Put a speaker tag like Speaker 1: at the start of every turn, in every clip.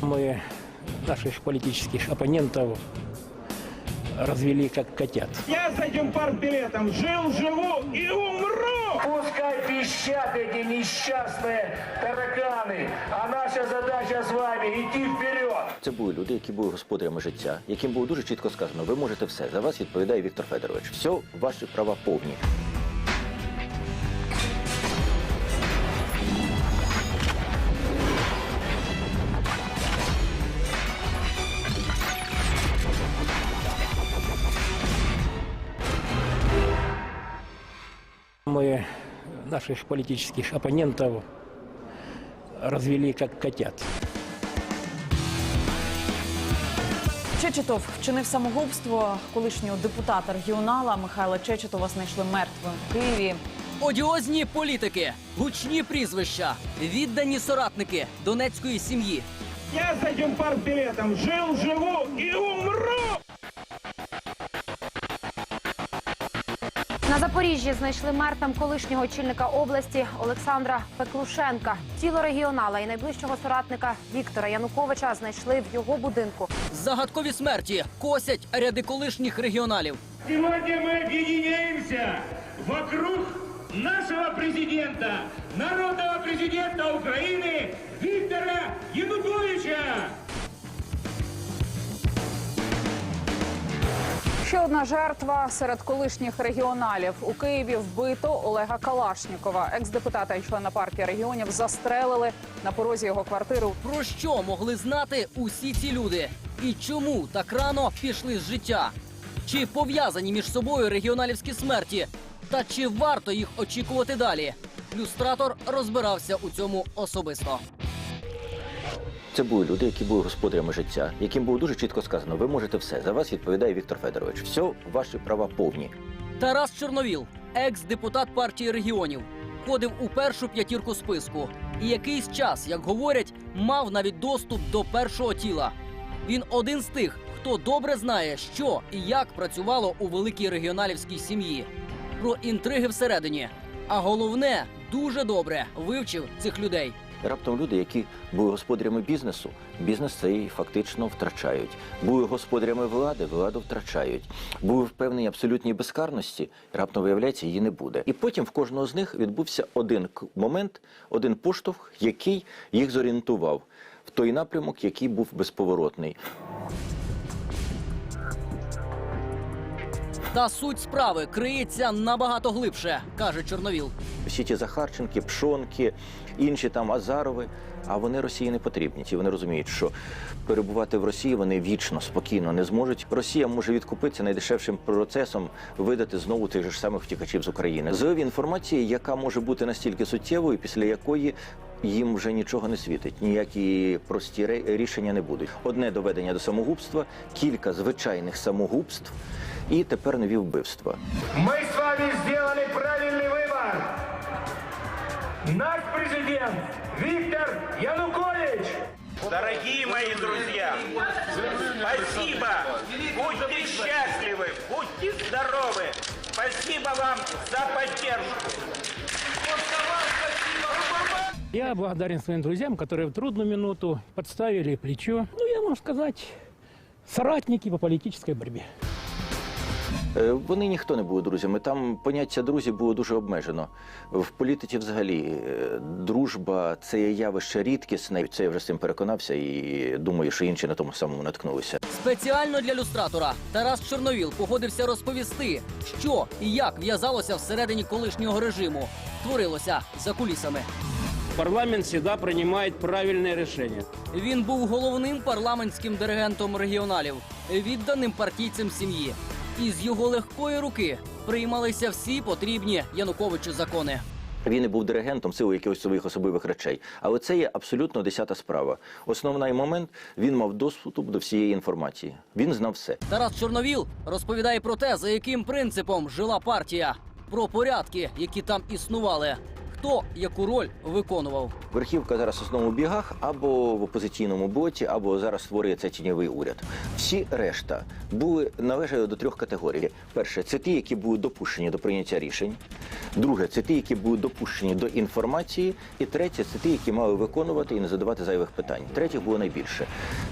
Speaker 1: Мы наших политических оппонентов развели как котят.
Speaker 2: Я с этим партбилетом жил, живу и умру!
Speaker 3: Пускай пищат эти несчастные тараканы, а наша задача с вами идти вперед.
Speaker 4: Це були люди, які були господарями життя, яким було дуже чітко сказано: ви можете все. За вас відповідає Віктор Федорович. Все, ваші права повні.
Speaker 1: Мы наших политических оппонентов развели как котят.
Speaker 5: Чечетов вчинив самогубство колишнього депутата регіонала Михайла Чечетова знайшли мертвим в Києві.
Speaker 6: Одіозні політики, гучні прізвища, віддані соратники донецької сім'ї.
Speaker 2: Я с этим партбилетом жил, живу и умру!
Speaker 7: На Запоріжжі знайшли мертвим колишнього очільника області Олександра Пеклушенка. Тіло регіонала і найближчого соратника Віктора Януковича знайшли в його будинку.
Speaker 6: Загадкові смерті косять ряди колишніх регіоналів.
Speaker 2: Сегодня мы объединяемся вокруг нашего президента, народного президента Украины
Speaker 5: одна жертва серед колишніх регіоналів у Києві вбито Олега Калашнікова. Екс-депутата і члена партії регіонів застрелили на порозі його квартири.
Speaker 6: Про що могли знати усі ці люди? І чому так рано пішли з життя? Чи пов'язані між собою регіоналівські смерті? Та чи варто їх очікувати далі? Люстратор розбирався у цьому особисто.
Speaker 4: Це були люди, які були господарями життя, яким було дуже чітко сказано: ви можете все. За вас відповідає Віктор Федорович. Все, ваші права повні.
Speaker 6: Тарас Чорновіл, екс-депутат партії регіонів, входив у першу п'ятірку списку. І якийсь час, як говорять, мав навіть доступ до першого тіла. Він один з тих, хто добре знає, що і як працювало у великій регіоналівській сім'ї. Про інтриги всередині. А головне, дуже добре вивчив цих людей.
Speaker 4: Раптом люди, які були господарями бізнесу, бізнес цей фактично втрачають. Були господарями влади, владу втрачають. Були впевнені абсолютній безкарності, раптом виявляється, її не буде. І потім в кожного з них відбувся один момент, один поштовх, який їх зорієнтував в той напрямок, який був безповоротний.
Speaker 6: Та суть справи криється набагато глибше, каже Чорновіл.
Speaker 4: Всі ті Захарченки, Пшонки, інші там Азарови. А вони Росії не потрібні. Ті вони розуміють, що перебувати в Росії вони вічно, спокійно не зможуть. Росія може відкупитися найдешевшим процесом, видати знову тих же самих втікачів з України. З інформації, яка може бути настільки суттєвою, після якої їм вже нічого не світить, ніякі прості ре- рішення не будуть. Одне доведення до самогубства, кілька звичайних самогубств, і тепер нові вбивства.
Speaker 3: Мы с вами сделали правильный выбор. Наш президент Виктор Янукович.
Speaker 2: Дорогие мои друзья, спасибо! Будьте счастливы, будьте здоровы! Спасибо вам за поддержку!
Speaker 1: Я благодарен своим друзьям, которые в трудную минуту подставили плечо. Ну, я могу сказать, соратники по политической борьбе.
Speaker 4: Е, Вони ніхто не були друзями. Там поняття друзі було дуже обмежено. В політиці, взагалі, е, дружба це є явище рідкісне. Це я вже з цим переконався і думаю, що інші на тому самому наткнулися.
Speaker 6: Спеціально для люстратора Тарас Чорновіл погодився розповісти, що і як в'язалося всередині колишнього режиму, творилося за кулісами.
Speaker 8: Парламент всегда принимает правильные решения.
Speaker 6: Він був головним парламентським диригентом регіоналів, відданим партійцям сім'ї. І з його легкої руки приймалися всі потрібні Януковичу закони.
Speaker 4: Він і був диригентом силу якихось своїх особливих речей. Але це є абсолютно десята справа. Основний момент він мав доступ до всієї інформації. Він знав все.
Speaker 6: Тарас Чорновіл розповідає про те, за яким принципом жила партія, про порядки, які там існували, хто яку роль виконував.
Speaker 4: Верхівка зараз в основному бігах або в опозиційному боці, або зараз створюється тіньовий уряд. Всі решта були належали до трьох категорій. Перше, це ті, які були допущені до прийняття рішень. Друге, це ті, які були допущені до інформації. І третє, це ті, які мали виконувати і не задавати зайвих питань. Третіх було найбільше.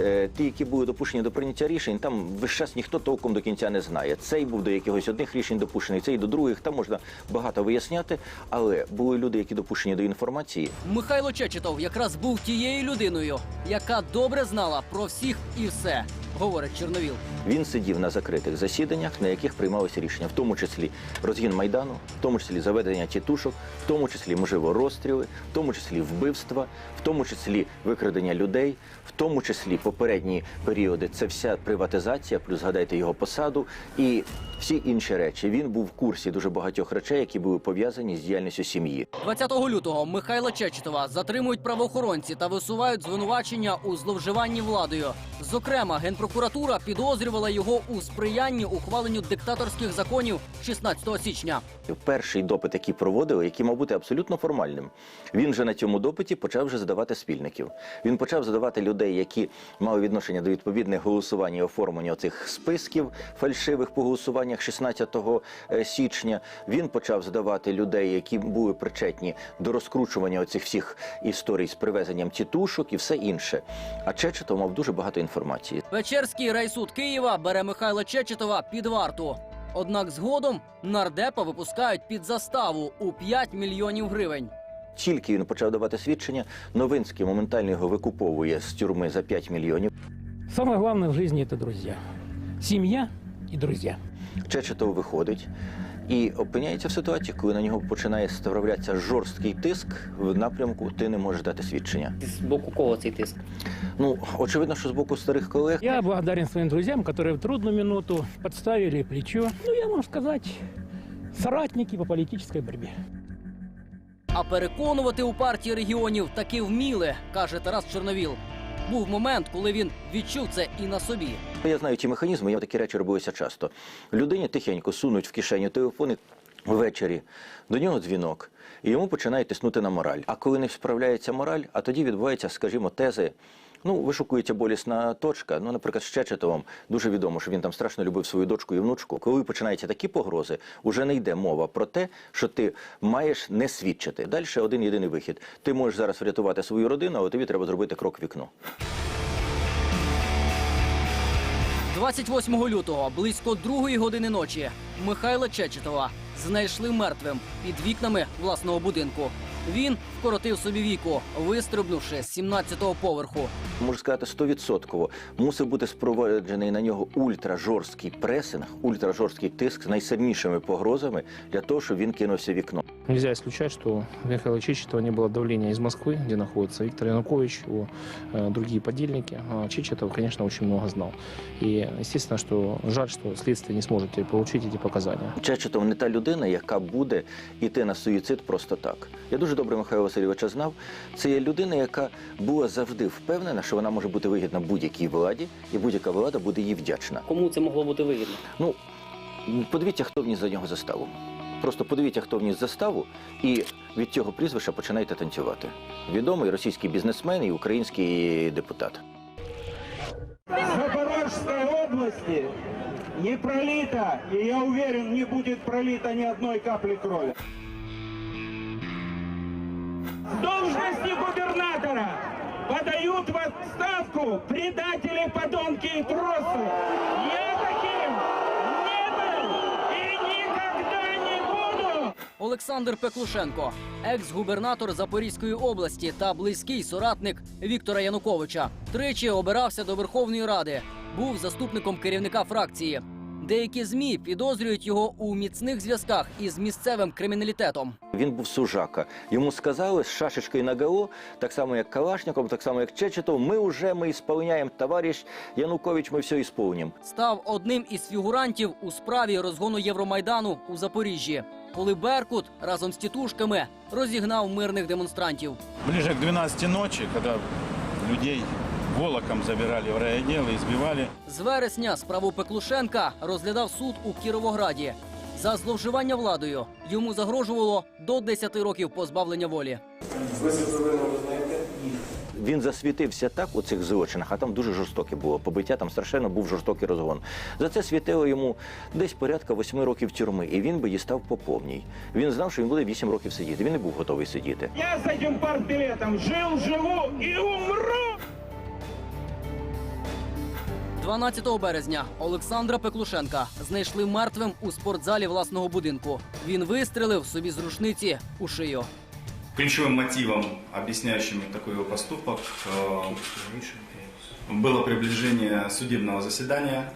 Speaker 4: Е, ті, які були допущені до прийняття рішень, там весь час ніхто толком до кінця не знає. Цей був до якихось одних рішень допущений, цей до других. Там можна багато виясняти, але були люди, які допущені до інформації,
Speaker 6: Михайло Чечетов якраз був тією людиною, яка добре знала про всіх і все, говорить Чорновіл.
Speaker 4: Він сидів на закритих засіданнях, на яких приймалися рішення, в тому числі розгін майдану, в тому числі заведення тітушок, в тому числі можливо розстріли, в тому числі вбивства, в тому числі викрадення людей, в тому числі попередні періоди. Це вся приватизація, плюс згадайте його посаду і всі інші речі. Він був в курсі дуже багатьох речей, які були пов'язані з діяльністю сім'ї.
Speaker 6: 20 лютого Михайла Чечетова затримують правоохоронці та висувають звинувачення у зловживанні владою. Зокрема, генпрокуратура підозрювала його у сприянні ухваленню диктаторських законів 16 січня.
Speaker 4: Перший допит, який проводили, який мав бути абсолютно формальним. Він же на цьому допиті почав вже задавати спільників. Він почав задавати людей, які мали відношення до відповідних голосувань і оформлення цих списків фальшивих по голосуваннях 16 січня. Він почав задавати людей, які були причетні до розкручування оцих всіх історій з привезенням тітушок і все інше. А Чечетов мав дуже багато інформації.
Speaker 6: Печерський райсуд Києва бере Михайла Чечетова під варту. Однак згодом нардепа випускають під заставу у 5 мільйонів гривень.
Speaker 4: Тільки він почав давати свідчення, Новинський моментально його викуповує з тюрми за 5 мільйонів.
Speaker 1: Саме головне в житті – це друзі, сім'я і друзі.
Speaker 4: Чечетов виходить і опиняється в ситуації, коли на нього починає справлятися жорсткий тиск в напрямку ти не можеш дати свідчення.
Speaker 9: З боку кого цей тиск?
Speaker 4: Ну очевидно, що з боку старих колег
Speaker 1: Я благодарен своим друзьям, которые в трудную минуту подставили плечо. Ну, я могу сказать, соратники по политической борьбе.
Speaker 6: А переконувати у партії регіонів таки вміли, каже Тарас Чорновіл. Був момент, коли він відчув це і на собі.
Speaker 4: я знаю ті механізми, я такі речі робилися часто. Людині тихенько сунуть в кишеню телефони ввечері, до нього дзвінок, і йому починає тиснути на мораль. А коли не справляється мораль, а тоді відбуваються, скажімо, тези. Ну, вишукується болісна точка. Ну, наприклад, з Чечетовим дуже відомо, що він там страшно любив свою дочку і внучку. Коли починаються такі погрози, уже не йде мова про те, що ти маєш не свідчити. Далі один єдиний вихід. Ти можеш зараз врятувати свою родину, але тобі треба зробити крок в вікно.
Speaker 6: 28 лютого, близько другої години ночі, Михайла Чечетова знайшли мертвим під вікнами власного будинку. Він вкоротив собі віку, вистрибнувши з 17-го поверху.
Speaker 4: можу сказати, стовідсотково мусив бути спроваджений на нього ультражорсткий пресинг, ультражорсткий тиск з найсильнішими погрозами для того, щоб він кинувся в вікно.
Speaker 10: Нельзя исключать, что у Михаила Чечетова не было давления из Москвы, где находится Виктор Янукович, его э, другие подельники. А Чечетов, конечно, очень много знал. И естественно, что жаль, что следствие не сможет теперь получить эти показания.
Speaker 4: Чечетов не та людина, яка буде йти на суїцид просто так. Я дуже добре Михайла Васильовича знав. Це є людина, яка була завжди впевнена, що вона може бути вигідна будь-якій владі, і будь-яка влада буде їй вдячна.
Speaker 9: Кому це могло бути вигідно?
Speaker 4: Ну, подивіться, хто вніс за нього заставу. Просто подивіться, хто вніс заставу, і від цього прізвища починайте танцювати. Відомий російський бізнесмен і український депутат.
Speaker 2: В Запорожской области не пролито, и я уверен, не будет пролито ни одной капли крови. Подают в отставку предатели, подонки и тросы. Я таким не был и никогда не буду!
Speaker 6: Олександр Пеклушенко, екс-губернатор Запорізької області та близький соратник Віктора Януковича, тричі обирався до Верховної Ради, був заступником керівника фракції. Деякі змі підозрюють його у міцних зв'язках із місцевим криміналітетом.
Speaker 4: Він був сужака. Йому сказали з шашечкою на ГО, так само як Калашников, так само як Чечетов, ми вже ми ісполняємо, товариш Янукович, ми все ісполнім.
Speaker 6: Став одним із фігурантів у справі розгону Євромайдану у Запоріжжі, коли Беркут разом з тітушками розігнав мирних демонстрантів.
Speaker 11: Ближе к 12 ночи, когда людей волоком забирали в райотдел и избивали,
Speaker 6: З вересня справу Пеклушенка розглядав суд у Кіровограді. За зловживання владою йому загрожувало до 10 років позбавлення волі.
Speaker 4: Він засвітився так у цих злочинах, а там дуже жорстоке було побиття, там страшенно був жорстокий розгон. За це світило йому десь порядка восьми років тюрми, і він би дістав по повній. Він знав, що він буде вісім років сидіти. Він не був готовий сидіти.
Speaker 2: Я с этим партбилетом жил, живу и умру!
Speaker 6: 12 березня Олександра Пеклушенка знайшли мертвим у спортзалі власного будинку. Він вистрелив собі з рушниці у шию.
Speaker 11: Ключевым мотивом, объясняющим такой его поступок, э, было приближение судебного заседания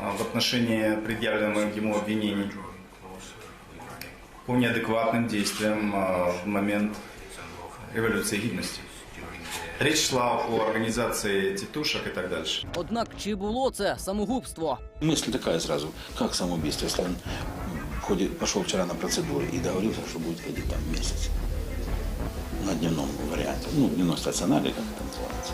Speaker 11: э, в отношении предъявленных ему обвинений по неадекватным действиям э, в момент революции гидности. Речь шла о организации тетушек и так дальше.
Speaker 6: Однак чи було це самогубство?
Speaker 12: Мысль такая сразу, как самоубийство, если он ходит, пошел вчера на процедуры и договорился, что будет ходить там месяц. На дневном варианте. Ну, дневной стационаре, как это называется.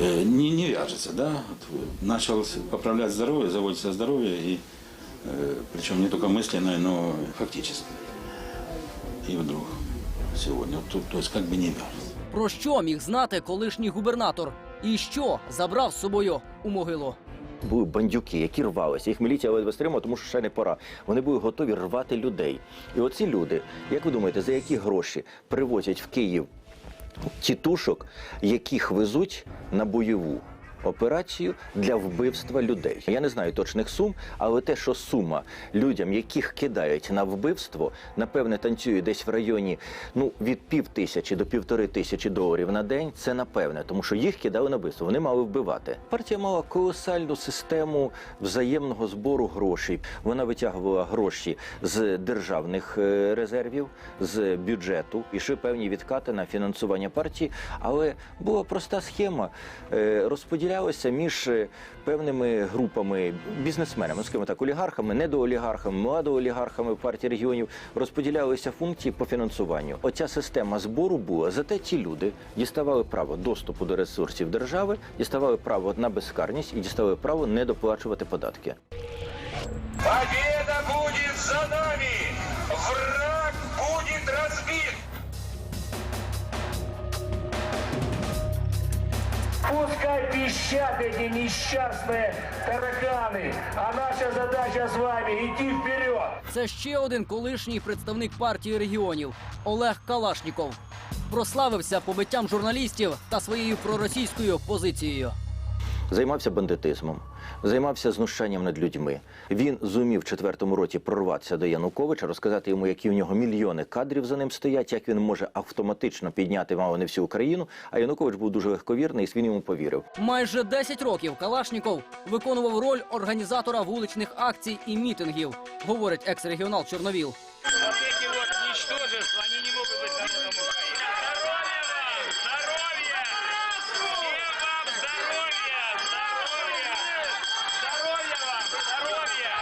Speaker 12: Э, не, не вяжется, да? Вот, э, начал с- поправлять здоровье, заботиться о здоровье, и, э, причем не только мысленно, но и фактически. И вдруг сегодня, вот тут, то есть как бы не вяжется.
Speaker 6: Про що міг знати колишній губернатор? І що забрав з собою у могилу?
Speaker 4: Були бандюки, які рвалися. Їх міліція ледве стримала, тому що ще не пора. Вони були готові рвати людей. І оці люди, як ви думаєте, за які гроші привозять в Київ тітушок, яких везуть на бойову операцію для вбивства людей? Я не знаю точних сум, але те, що сума людям, яких кидають на вбивство, напевне, танцює десь в районі ну від пів тисячі до півтори тисячі доларів на день. Це напевне, тому що їх кидали на вбивство. Вони мали вбивати. Партія мала колосальну систему взаємного збору грошей. Вона витягувала гроші з державних е, резервів, з бюджету, ішли певні відкати на фінансування партії. Але була проста схема. Е, Розподілялося між е, певними групами бізнесменами, скажімо так, олігархами, недоолігархами, младоолігархами партії регіонів розподілялися функції по фінансуванню. Оця система збору була. Зате ті люди діставали право доступу до ресурсів держави, діставали право на безкарність і діставали право не доплачувати податки.
Speaker 3: Победа будет за нами! Пускай пищат эти несчастные тараканы, а наша задача с вами идти вперед!
Speaker 6: Це ще один колишній представник партії регіонів Олег Калашніков. Прославився побиттям журналістів та своєю проросійською позицією.
Speaker 4: Займався бандитизмом, займався знущанням над людьми. Він зумів в четвертому році прорватися до Януковича, розказати йому, які в нього мільйони кадрів за ним стоять, як він може автоматично підняти мало не всю Україну. А Янукович був дуже легковірний, і він йому повірив.
Speaker 6: Майже 10 років Калашніков виконував роль організатора вуличних акцій і мітингів, говорить екс-регіонал Чорновіл.
Speaker 3: Вот эти вот ничтожества, они не могут быть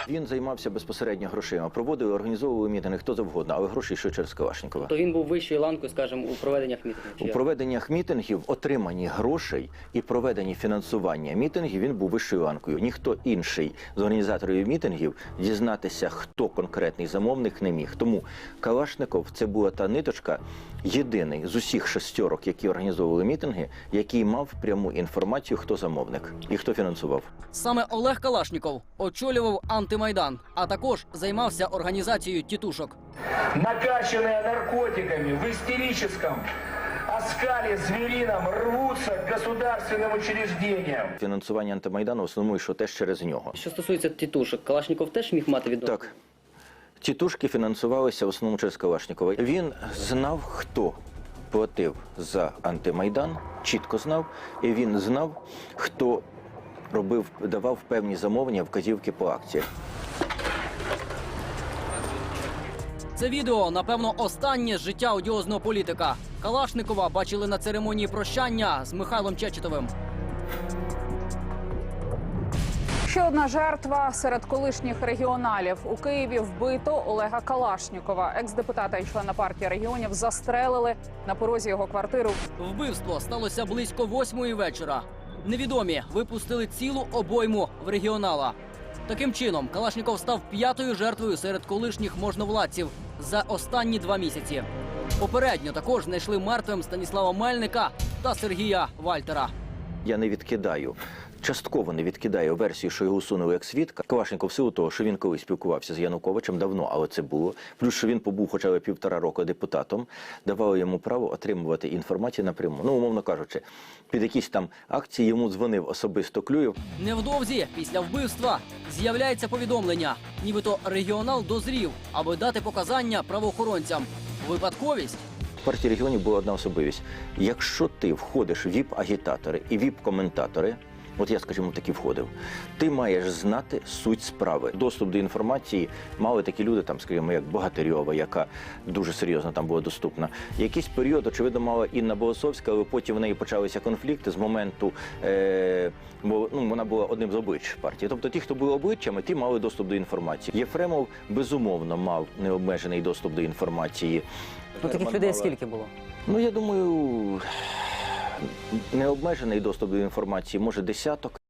Speaker 4: Він займався безпосередньо грошима, проводили, організовували мітинги хто завгодно, але гроші йшли через Калашникова.
Speaker 9: То він був вищою ланкою, скажімо, у проведеннях мітингів. чи
Speaker 4: У проведеннях мітингів, отриманні грошей і проведенні фінансування мітингів він був вищою ланкою. Ніхто інший з організаторів мітингів дізнатися, хто конкретний замовник, не міг. Тому Калашников це була та ниточка, єдиний з усіх шестерок, які організовували мітинги, який мав пряму інформацію, хто замовник і хто фінансував.
Speaker 6: Саме Олег Калашніков очолював антимайдан, а також займався організацією тітушок.
Speaker 3: Накачанные наркотиками в истерическом оскале зверином рвутся к государственным учреждениям.
Speaker 4: Фінансування антимайдану в основному йшло теж через нього.
Speaker 9: Що стосується тітушок, Калашніков теж міг мати відношення?
Speaker 4: Так. Тітушки фінансувалися в основному через Калашникова. Він знав, хто платив за антимайдан, чітко знав, і він знав, хто робив, давав певні замовлення, вказівки по акціях.
Speaker 6: Це відео, напевно, останнє з життя одіозного політика. Калашникова бачили на церемонії прощання з Михайлом Чечетовим.
Speaker 5: Ще одна жертва серед колишніх регіоналів у Києві вбито Олега Калашнікова. Екс-депутата і члена партії регіонів застрелили на порозі його квартири.
Speaker 6: Вбивство сталося близько восьмої вечора. Невідомі випустили цілу обойму в регіонала. Таким чином, Калашніков став п'ятою жертвою серед колишніх можновладців за останні два місяці. Попередньо також знайшли мертвим Станіслава Мельника та Сергія Вальтера.
Speaker 4: Я не відкидаю. Частково не відкидаю версію, що його усунули як свідка. Калашников в силу того, що він колись спілкувався з Януковичем давно, але це було. Плюс, що він побув хоча б півтора року депутатом, давало йому право отримувати інформацію напряму. Ну, умовно кажучи, під якісь там акції йому дзвонив особисто Клюєв.
Speaker 6: Невдовзі після вбивства з'являється повідомлення, нібито регіонал дозрів, аби дати показання правоохоронцям. Випадковість
Speaker 4: В партії регіонів була одна особливість. Якщо ти входиш в віп-агітатори і віп-коментатори, от я, скажімо, таки входив, ти маєш знати суть справи. Доступ до інформації мали такі люди, там, скажімо, як Богатирьова, яка дуже серйозно там була доступна. Якийсь період, очевидно, мала Інна Болосовська, але потім в неї почалися конфлікти з моменту, е, бо ну, вона була одним з облич партії. Тобто ті, хто були обличчями, ті мали доступ до інформації. Єфремов безумовно мав необмежений доступ до інформації.
Speaker 9: Ну таких
Speaker 4: Герман
Speaker 9: людей
Speaker 4: Мала-
Speaker 9: скільки було?
Speaker 4: Ну, я думаю, необмежений доступ до інформації, може десяток.